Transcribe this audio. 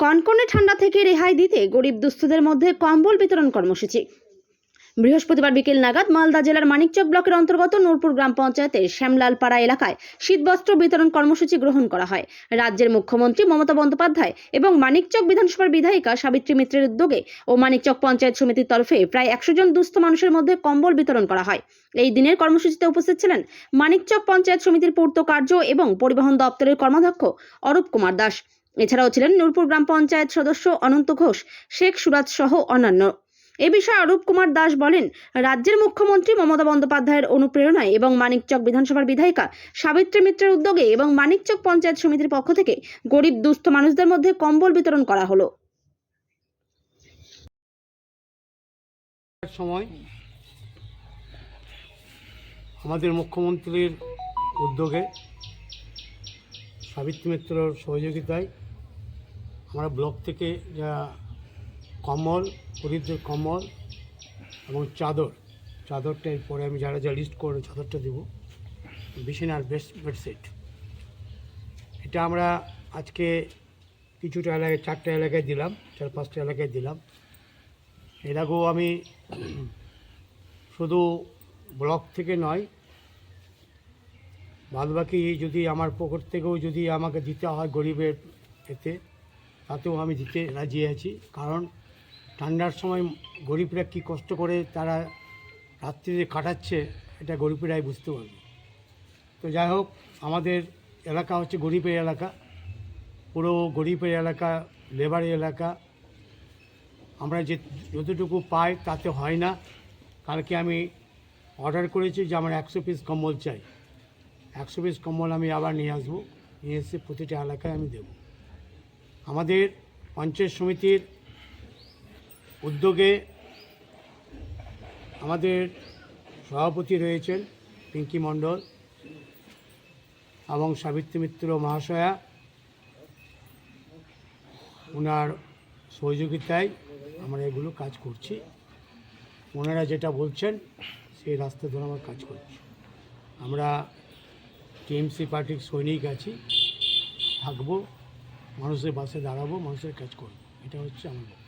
কনকনে ঠান্ডা থেকে রেহাই দিতে গরিব দুস্থদের মধ্যে কম্বল বিতরণ কর্মসূচি। বৃহস্পতিবার বিকেল নাগাদ মালদা জেলার মানিকচক ব্লকের অন্তর্গত নূরপুর গ্রাম পঞ্চায়েতের শ্যামলালপাড়া এলাকায় শীতবস্ত্র বিতরণ কর্মসূচি গ্রহণ করা হয়। রাজ্যের মুখ্যমন্ত্রী মমতা বন্দ্যোপাধ্যায় এবং মানিকচক বিধানসভার বিধায়িকা সাবিত্রী মিত্রের উদ্যোগে ও মানিকচক পঞ্চায়েত সমিতির তরফে প্রায় একশো জন দুস্থ মানুষের মধ্যে কম্বল বিতরণ করা হয়। এই দিনের কর্মসূচিতে উপস্থিত ছিলেন মানিকচক পঞ্চায়েত সমিতির পূর্ত কার্য এবং পরিবহন দপ্তরের কর্মাধ্যক্ষ অরূপ কুমার দাস। এছাড়াও ছিলেন নূরপুর গ্রাম পঞ্চায়েত সদস্য অনন্ত ঘোষ, শেখ সুরাজ সহ অন্যান্য। এ বিষয়ে অরূপ কুমার দাস বলেন, রাজ্যের মুখ্যমন্ত্রী মমতা বন্দ্যোপাধ্যায়ের অনুপ্রেরণায় এবং মানিকচক বিধানসভার বিধায়িকা সাবিত্রী মিত্রের উদ্যোগে এবং মানিকচক পঞ্চায়েত সমিতির পক্ষ থেকে গরিব দুস্থ মানুষদের মধ্যে কম্বল বিতরণ করা হলো। সময় আমাদের মুখ্যমন্ত্রীর উদ্যোগে সাবিত্রী মিত্রর সহযোগিতায় আমরা ব্লক থেকে যা কম্বল গরিবদের কম্বল এবং চাদর। চাদরটা পরে আমি যারা যা লিস্ট করে চাদরটা দেবো। বিছানার বেস্ট বেডশিট এটা আমরা আজকে কিছুটা এলাকায় চারটা এলাকায় দিলাম, চার পাঁচটা এলাকায় দিলাম। এর আগেও আমি শুধু ব্লক থেকে নয়, বাদবাকি যদি আমার পকেট থেকেও যদি আমাকে দিতে হয় গরিবের এতে, তাতেও আমি দিতে রাজি আছি। কারণ ঠান্ডার সময় গরিবরা কি কষ্ট করে তারা রাত্রিতে কাটাচ্ছে, এটা গরিবেরাই বুঝতে পারবে। তো যাই হোক, আমাদের এলাকা হচ্ছে গরিবের এলাকা, পুরো গরিবের এলাকা, লেবারের এলাকা। আমরা যে যতটুকু পাই তাতে হয় না। কালকে আমি অর্ডার করেছি যে আমার একশো পিস কম্বল চাই। একশো পিস কম্বল আমি আবার নিয়ে আসব, নিয়ে এসে প্রতিটা এলাকায় আমি দেব। আমাদের পঞ্চায়েত সমিতির উদ্যোগে আমাদের সভাপতি রয়েছেন পিঙ্কি মণ্ডল এবং সাবিত্রী মিত্র মহাশয়া। ওনার সহযোগিতায় আমরা এগুলো কাজ করছি। ওনারা যেটা বলছেন, সেই রাস্তা ধরে আমরা কাজ করছি। আমরা টিএমসি পার্টির সৈনিক আছি। থাকব, মানুষের পাশে দাঁড়াবো, মানুষের কাজ করব। এটা হচ্ছে বক্তব্য।